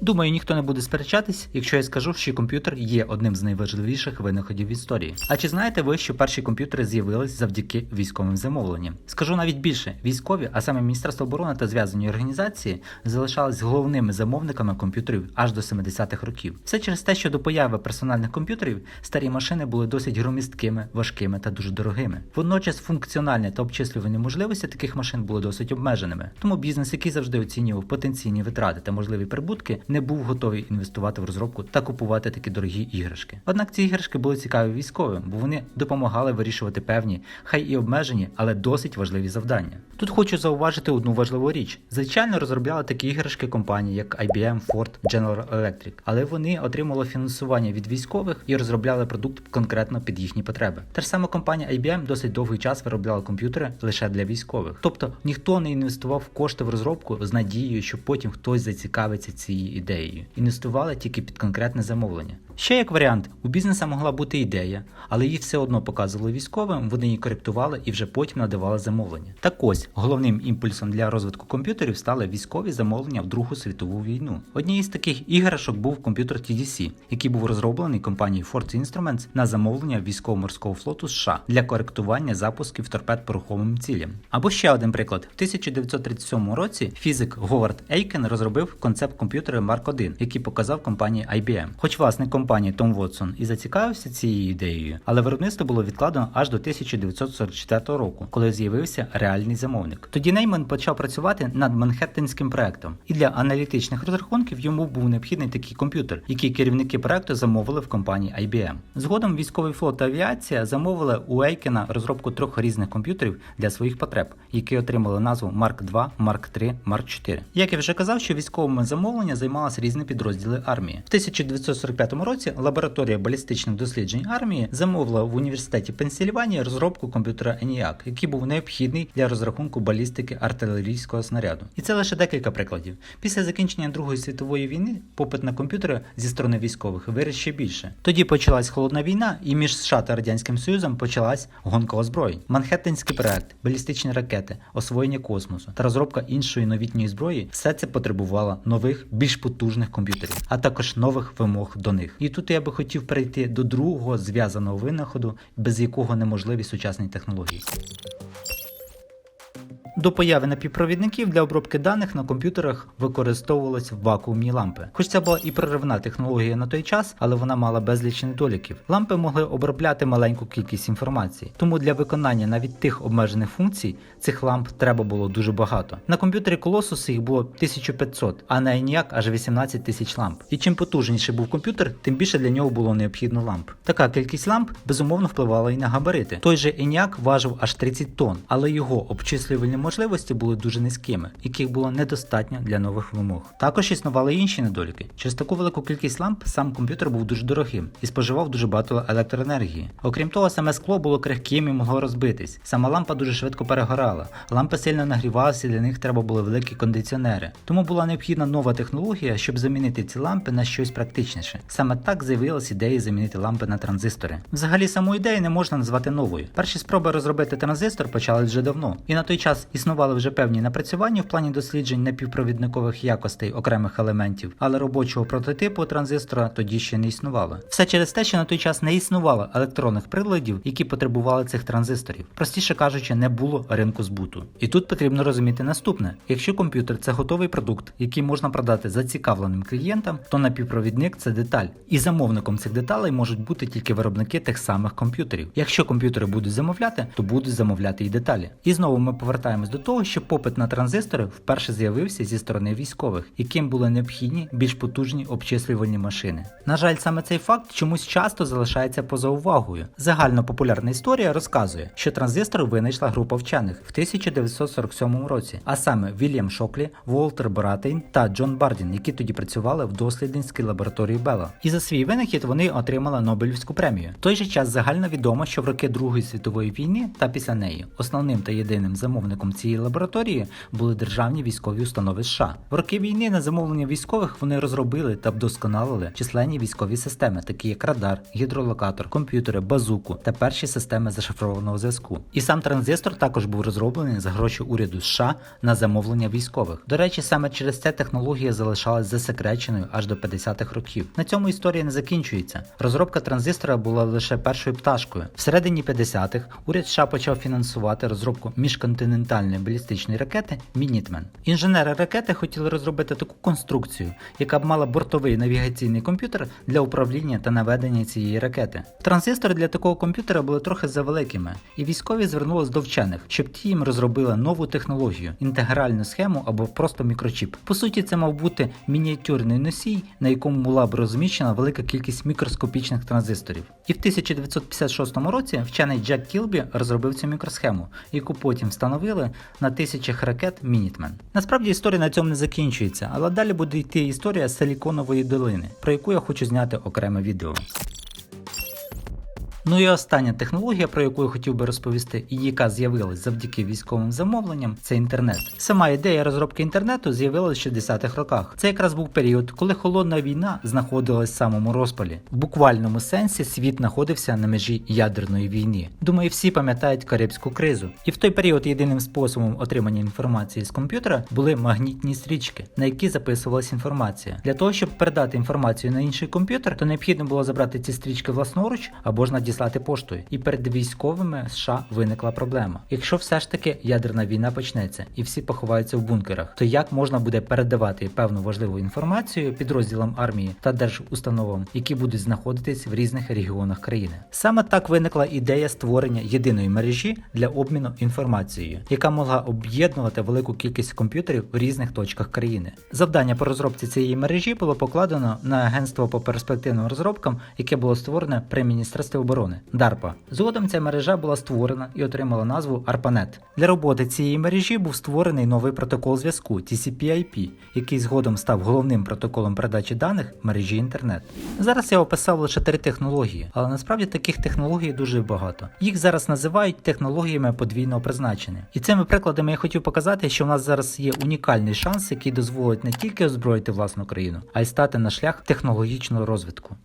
Думаю, ніхто не буде сперечатись, якщо я скажу, що комп'ютер є одним з найважливіших винаходів в історії. А чи знаєте ви, що перші комп'ютери з'явились завдяки військовим замовленням? Скажу навіть більше: військові, а саме Міністерство оборони та зв'язані організації, залишались головними замовниками комп'ютерів аж до 70-х років. Все через те, що до появи персональних комп'ютерів старі машини були досить громісткими, важкими та дуже дорогими. Водночас функціональні та обчислювальні можливості таких машин були досить обмеженими. Тому бізнес, який завжди оцінював потенційні витрати та можливі прибутки, не був готовий інвестувати в розробку та купувати такі дорогі іграшки. Однак ці іграшки були цікаві військовим, бо вони допомагали вирішувати певні, хай і обмежені, але досить важливі завдання. Тут хочу зауважити одну важливу річ: звичайно, розробляли такі іграшки компанії, як IBM, Ford, General Electric, але вони отримали фінансування від військових і розробляли продукт конкретно під їхні потреби. Та ж сама компанія IBM досить довгий час виробляла комп'ютери лише для військових. Тобто ніхто не інвестував кошти в розробку з надією, що потім хтось зацікавиться цією ідеєю. Інвестували тільки під конкретне замовлення. Ще як варіант, у бізнеса могла бути ідея, але її все одно показували військовим, вони її коректували і вже потім надавали замовлення. Так ось головним імпульсом для розвитку комп'ютерів стали військові замовлення в Другу світову війну. Однією з таких іграшок був комп'ютер TDC, який був розроблений компанією Ford Instruments на замовлення військово-морського флоту США для коректування запусків торпед пороховим цілям. Або ще один приклад: в 1937 році фізик Говард Ейкен розробив концепт комп'ютера Mark 1, який показав компанії IBM. Хоч власник компанії Том Вотсон і зацікавився цією ідеєю, але виробництво було відкладено аж до 1944 року, коли з'явився реальний замовник. Тоді Нейман почав працювати над Манхеттенським проектом, і для аналітичних розрахунків йому був необхідний такий комп'ютер, який керівники проекту замовили в компанії IBM. Згодом військовий флот та авіація замовили у Ейкена розробку трьох різних комп'ютерів для своїх потреб, які отримали назву Mark 2, Mark 3, Mark 4. Як я вже казав, що військовими замовлення займалися різні підрозділи армії. В 1945 році лабораторія балістичних досліджень армії замовила в університеті Пенсільванії розробку комп'ютера ENIAC, який був необхідний для розрахунку балістики артилерійського снаряду. І це лише декілька прикладів. Після закінчення Другої світової війни попит на комп'ютери зі сторони військових виріс ще більше. Тоді почалась холодна війна, і між США та радянським Союзом почалась гонка озброєнь. Манхеттенський проект, балістичні ракети, освоєння космосу та розробка іншої новітньої зброї все це потребувало нових, більш потужних комп'ютерів, а також нових вимог до них. І тут я би хотів перейти до другого зв'язаного винаходу, без якого неможливі сучасні технології. До появи напівпровідників для обробки даних на комп'ютерах використовувалися вакуумні лампи. Хоч це була і проривна технологія на той час, але вона мала безліч недоліків. Лампи могли обробляти маленьку кількість інформації, тому для виконання навіть тих обмежених функцій цих ламп треба було дуже багато. На комп'ютері Colossus їх було 1500, а на ENIAC аж 18 тисяч ламп. І чим потужніший був комп'ютер, тим більше для нього було необхідно ламп. Така кількість ламп безумовно впливала і на габарити. Той же ENIAC важив аж 30 тонн, але його обчислювальні можливості були дуже низькими, яких було недостатньо для нових вимог. Також існували інші недоліки. Через таку велику кількість ламп сам комп'ютер був дуже дорогим і споживав дуже багато електроенергії. Окрім того, саме скло було крихким і могло розбитись. Сама лампа дуже швидко перегорала. Лампи сильно нагрівалися, і для них треба були великі кондиціонери. Тому була необхідна нова технологія, щоб замінити ці лампи на щось практичніше. Саме так з'явилась ідея замінити лампи на транзистори. Взагалі саму ідею не можна назвати новою. Перші спроби розробити транзистор почали вже давно, і на той час існували вже певні напрацювання в плані досліджень напівпровідникових якостей окремих елементів, але робочого прототипу транзистора тоді ще не існувало. Все через те, що на той час не існувало електронних приладів, які потребували цих транзисторів. Простіше кажучи, не було ринку збуту. І тут потрібно розуміти наступне: якщо комп'ютер це готовий продукт, який можна продати зацікавленим клієнтам, то напівпровідник це деталь, і замовником цих деталей можуть бути тільки виробники тих самих комп'ютерів. Якщо комп'ютери будуть замовляти, то будуть замовляти і деталі. І знову ми повертаємось до того, що попит на транзистори вперше з'явився зі сторони військових, яким були необхідні більш потужні обчислювальні машини. На жаль, саме цей факт чомусь часто залишається поза увагою. Загально популярна історія розказує, що транзистори винайшла група вчених в 1947 році, а саме Вільям Шоклі, Волтер Боратейн та Джон Бардін, які тоді працювали в дослідницькій лабораторії Белла. І за свій винахід вони отримали Нобелівську премію. В той же час загально відомо, що в роки Другої світової війни та після неї основним та єдиним замовником засновником цієї лабораторії були державні військові установи США. В роки війни на замовлення військових вони розробили та вдосконалили численні військові системи, такі як радар, гідролокатор, комп'ютери, базуку та перші системи зашифрованого зв'язку. І сам транзистор також був розроблений за гроші уряду США на замовлення військових. До речі, саме через це технологія залишалась засекреченою аж до 50-х років. На цьому історія не закінчується. Розробка транзистора була лише першою пташкою. Всередині 50-х уряд США почав фінансувати розробку міжконтинентальної балістичної ракети Мінітмен. Інженери ракети хотіли розробити таку конструкцію, яка б мала бортовий навігаційний комп'ютер для управління та наведення цієї ракети. Транзистори для такого комп'ютера були трохи завеликими, і військові звернулись до вчених, щоб ті їм розробили нову технологію, інтегральну схему або просто мікрочіп. По суті, це мав бути мініатюрний носій, на якому була б розміщена велика кількість мікроскопічних транзисторів. І в 1956 році вчений Джек Кілбі розробив цю мікросхему, яку потім встановили на тисячах ракет Мінітмен. Насправді історія на цьому не закінчується, але далі буде йти історія Силіконової долини, про яку я хочу зняти окреме відео. Ну і остання технологія, про яку я хотів би розповісти, і яка з'явилась завдяки військовим замовленням, це інтернет. Сама ідея розробки інтернету з'явилась в 60-х роках. Це якраз був період, коли холодна війна знаходилась в самому розпалі. В буквальному сенсі світ знаходився на межі ядерної війни. Думаю, всі пам'ятають Карибську кризу. І в той період єдиним способом отримання інформації з комп'ютера були магнітні стрічки, на які записувалась інформація. Для того, щоб передати інформацію на інший комп'ютер, то необхідно було забрати ці стрічки власноруч або ж надіслати поштою. І перед військовими США виникла проблема. Якщо все ж таки ядерна війна почнеться і всі поховаються в бункерах, то як можна буде передавати певну важливу інформацію підрозділам армії та держустановам, які будуть знаходитись в різних регіонах країни? Саме так виникла ідея створення єдиної мережі для обміну інформацією, яка могла об'єднувати велику кількість комп'ютерів в різних точках країни. Завдання по розробці цієї мережі було покладено на агентство по перспективним розробкам, яке було створене при міністерстві оборони DARPA. Згодом ця мережа була створена і отримала назву ARPANET. Для роботи цієї мережі був створений новий протокол зв'язку TCP/IP, який згодом став головним протоколом передачі даних мережі інтернет. Зараз я описав лише три технології, але насправді таких технологій дуже багато. Їх зараз називають технологіями подвійного призначення. І цими прикладами я хотів показати, що в нас зараз є унікальний шанс, який дозволить не тільки озброїти власну країну, а й стати на шлях технологічного розвитку.